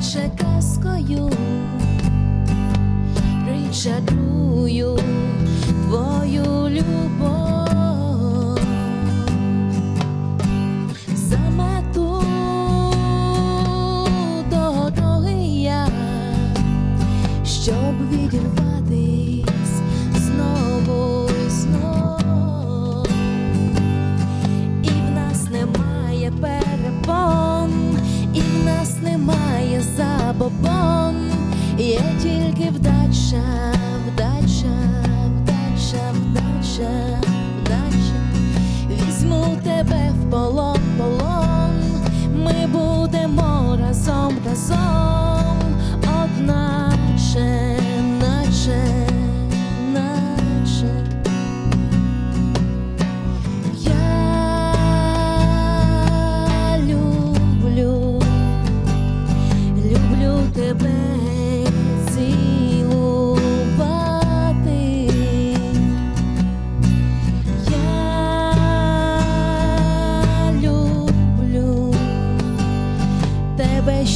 наче казкою, причадрую твою любов. Вдача,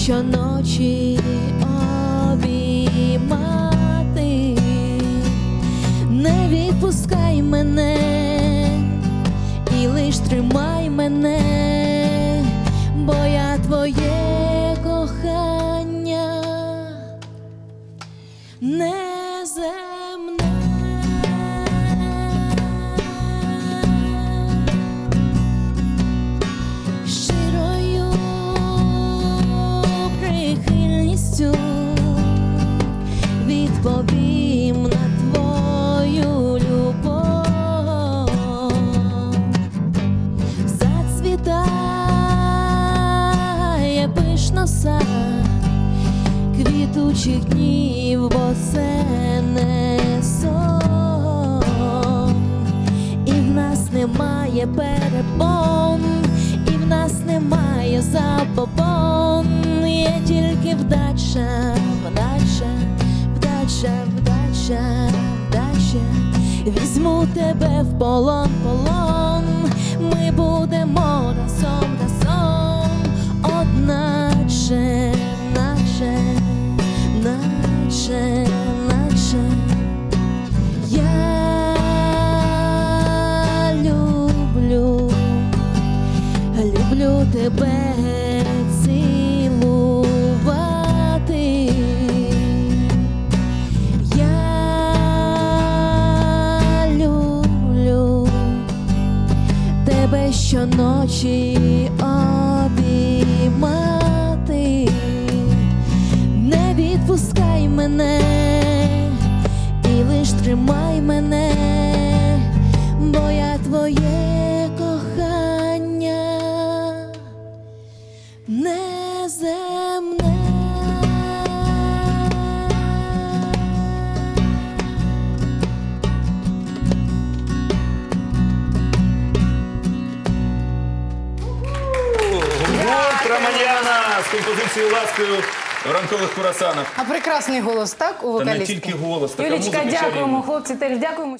щоночі обіймати. Не відпускай мене і лиш тримай мене, пишно квітучих днів, бо це не сон. І в нас немає перепон, і в нас немає забобон, є тільки вдача, вдача, вдача, вдача, вдача. Візьму тебе в полон, полон. Ми будемо разом, люблю тебе цілувати. Я люблю тебе щоночі обіймати. Не відпускай мене і лиш тримай мене, бо я твоє з композицією ласкою в ранкових курасанах. А прекрасний голос, так, у Та не вокалістки? тільки голос, така Юлічка, музика дякуємо, чарівна. хлопці, теж дякуємо.